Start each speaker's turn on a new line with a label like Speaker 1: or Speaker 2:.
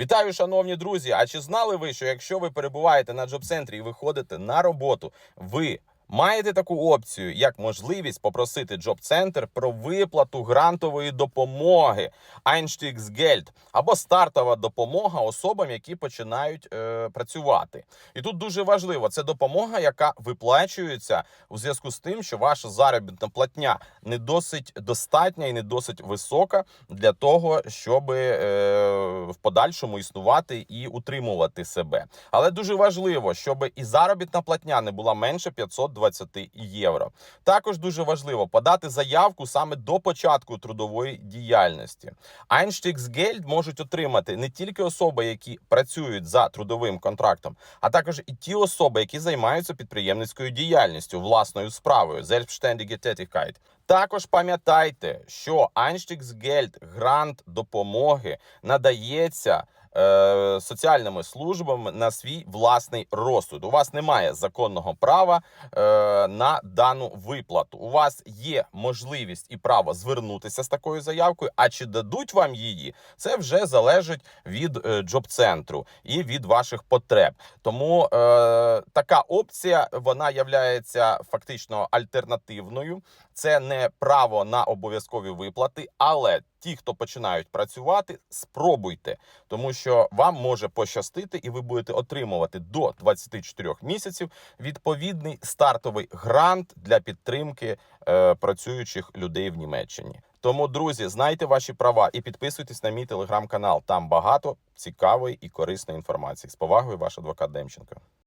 Speaker 1: Вітаю, шановні друзі! А чи знали ви, що якщо ви перебуваєте на джоб-центрі і виходите на роботу, ви маєте таку опцію, як можливість попросити джоб-центр про виплату грантової допомоги Einstiegsgeld або стартова допомога особам, які починають е, працювати. І тут дуже важливо, це допомога, яка виплачується у зв'язку з тим, що ваша заробітна платня не досить достатня і не досить висока для того, щоб е, в подальшому існувати і утримувати себе. Але дуже важливо, щоб і заробітна платня не була менше 520 євро. Також дуже важливо подати заявку саме до початку трудової діяльності. Einstiegsgeld можуть отримати не тільки особи, які працюють за трудовим контрактом, а також і ті особи, які займаються підприємницькою діяльністю, власною справою, Selbstständige Tätigkeit. Також пам'ятайте, що Einstiegsgeld, грант допомоги, надається е, соціальними службами на свій власний розсуд. У вас немає законного права е, на дану виплату. У вас є можливість і право звернутися з такою заявкою. А чи дадуть вам її, це вже залежить від е, джоб-центру і від ваших потреб. Тому така опція вона являється фактично альтернативною. Це не право на обов'язкові виплати, але ті, хто починають працювати, спробуйте, тому що вам може пощастити, і ви будете отримувати до 24 місяців відповідний стартовий грант для підтримки е, працюючих людей в Німеччині. Тому, друзі, знайте ваші права і підписуйтесь на мій телеграм-канал. Там багато цікавої і корисної інформації. З повагою, ваш адвокат Демченко.